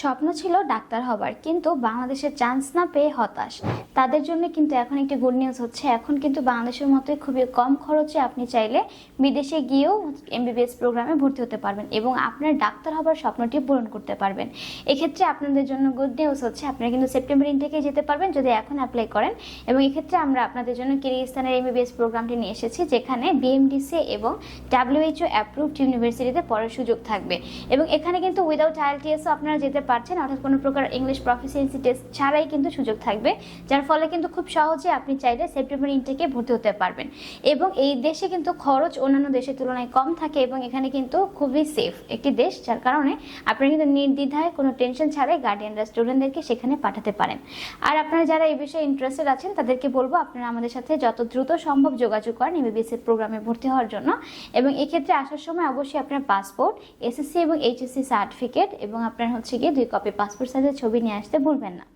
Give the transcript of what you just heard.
স্বপ্ন ছিল ডাক্তার হবার, কিন্তু বাংলাদেশে চান্স না পেয়ে হতাশ। তাদের জন্য কিন্তু এখন একটি গুড নিউজ হচ্ছে। এখন কিন্তু বাংলাদেশের মতোই খুবই কম খরচে আপনি চাইলে বিদেশে গিয়েও এমবিবিএস প্রোগ্রামে ভর্তি হতে পারবেন এবং আপনার ডাক্তার হবার স্বপ্নটি পূরণ করতে পারবেন। এক্ষেত্রে আপনাদের জন্য গুড নিউজ হচ্ছে, আপনারা কিন্তু সেপ্টেম্বর ইনটেকে যেতে পারবেন যদি এখন অ্যাপ্লাই করেন। এবং এক্ষেত্রে আমরা আপনাদের জন্য কিরগিস্তানের এমবিবিএস প্রোগ্রামটি নিয়ে এসেছি, যেখানে বিএমডিসি এবং ডাব্লিউএইচও অ্যাপ্রুভড ইউনিভার্সিটিতে পড়ার সুযোগ থাকবে। এবং এখানে কিন্তু উইদাউট আইএলটিএসও আপনারা যেতে পারছেন, অর্থাৎ কোনো প্রকার ইংলিশ প্রফিসিয়েন্সি টেস্ট ছাড়াই কিন্তু সুযোগ থাকবে, যার ফলে কিন্তু খুব সহজে আপনি চাইলে সেপ্টেম্বর ইনটেকে ভর্তি হতে পারবেন। এবং এই দেশে কিন্তু খরচ অন্যান্য দেশের তুলনায় কম থাকে এবং এখানে কিন্তু খুবই সেফ একটি দেশ, যার কারণে আপনি কিন্তু নির্দ্বিধায় কোনো টেনশন ছাড়াই গার্ডিয়ানরা স্টুডেন্টদেরকে সেখানে পাঠাতে পারেন। আর আপনারা যারা এই বিষয়ে ইন্টারেস্টেড আছেন, তাদেরকে বলব আপনারা আমাদের সাথে যত দ্রুত সম্ভব যোগাযোগ করেন এমবিবিএস এর প্রোগ্রামে ভর্তি হওয়ার জন্য। এবং এক্ষেত্রে আসার সময় অবশ্যই আপনার পাসপোর্ট এসএসসি এবং এইচএসসি সার্টিফিকেট এবং আপনার হচ্ছে গিয়ে দুই কপি পাসপোর্ট সাইজের ছবি নিয়ে আসতে ভুলবেন না।